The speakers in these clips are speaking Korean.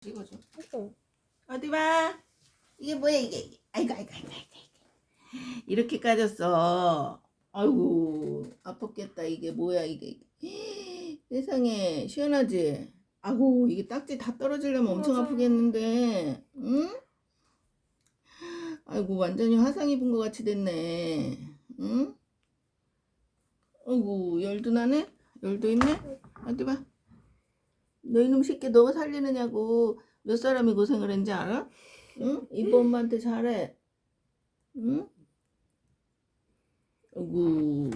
찍어줘. 어. 어디 봐. 이게 뭐야 이게. 아이고 아이고 아이고 아이고. 이렇게 까졌어. 아이고 아팠겠다 이게 뭐야 이게. 세상에 시원하지. 아고 이게 딱지 다 떨어지려면 엄청 맞아. 아프겠는데. 응? 아이고 완전히 화상 입은 것 같이 됐네. 응? 아이고 열도 나네. 열도 있네. 어디 봐. 너 이놈 새끼 너 살리느냐고 몇 사람이 고생을 했는지 알아? 응? 이모 엄마한테 잘해. 응? 어구.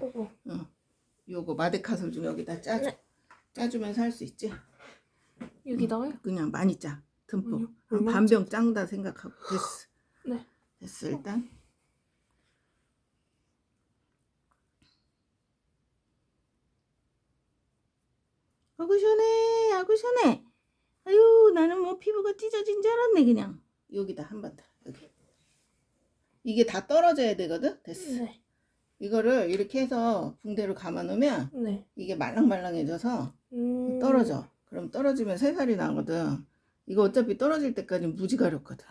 어구. 요거 마데카솔 좀 여기다 짜, 네. 짜주면 살수 있지? 여기다가요? 그냥 많이 짜. 듬뿍. 아니요. 한 얼마나 반병 짱다 생각하고. 됐어. 네. 됐어, 일단. 아구 시원해, 아구 시원해. 아유, 나는 뭐 피부가 찢어진 줄 알았네, 그냥. 여기다 한 번 더, 여기. 이게 다 떨어져야 되거든? 됐어. 네. 이거를 이렇게 해서 붕대로 감아 놓으면 네. 이게 말랑말랑해져서 음. 떨어져. 그럼 떨어지면 새살이 나거든. 이거 어차피 떨어질 때까지 무지 가렵거든.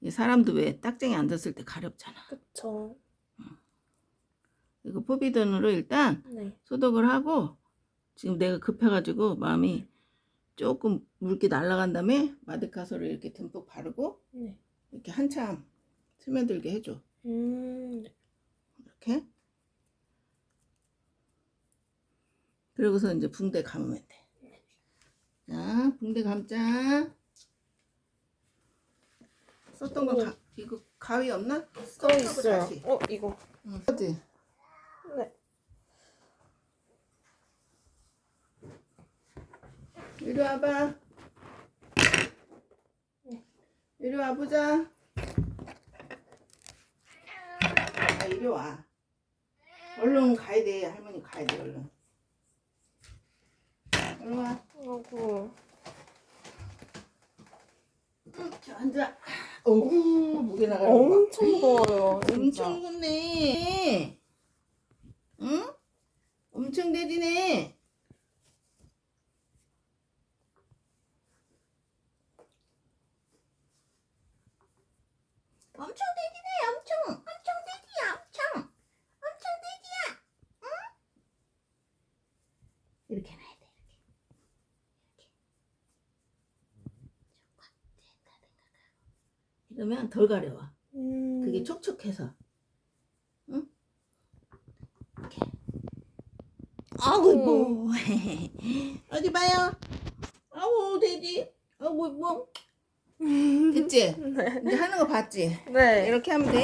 이 사람도 왜 딱쟁이 앉았을 때 가렵잖아. 그쵸. 이거 포비던으로 일단 네. 소독을 하고 지금 내가 급해가지고 마음이 조금 물기 날아간 다음에 마데카솔을 이렇게 듬뿍 바르고 네. 이렇게 한참 스며들게 해줘. 음. 네. 이렇게. 그리고서 이제 붕대 감으면 돼. 자, 붕대 감자. 썼던 거 오. 가, 이거 가위 없나? 써 있어요. 다시. 어, 이거. 응. 어디? 네. 이리 와봐. 네. 이리 와보자. 아, 이리 와. 얼른 가야 돼. 할머니 가야 돼, 얼른. 얼른 와. 응, 저 앉아. 어우, 무게 나가는 거 봐. 엄청 무거워요. 진짜. 엄청 무겁네. 응? 엄청 대지네. 엄청 대지네. 엄청. 엄청 대지야. 엄청. 엄청 대지야. 응? 이렇게 놔야 돼. 이렇게. 이렇게. 좋겠다 생각하고. 이러면 덜 가려워. 음. 그게 촉촉해서. 응? 이렇게. 아우, 뭐. 어디 봐요? 아우, 돼지. 아우, 뭐. 됐지? 네. 이제 하는 거 봤지? 네. 이렇게 하면 돼.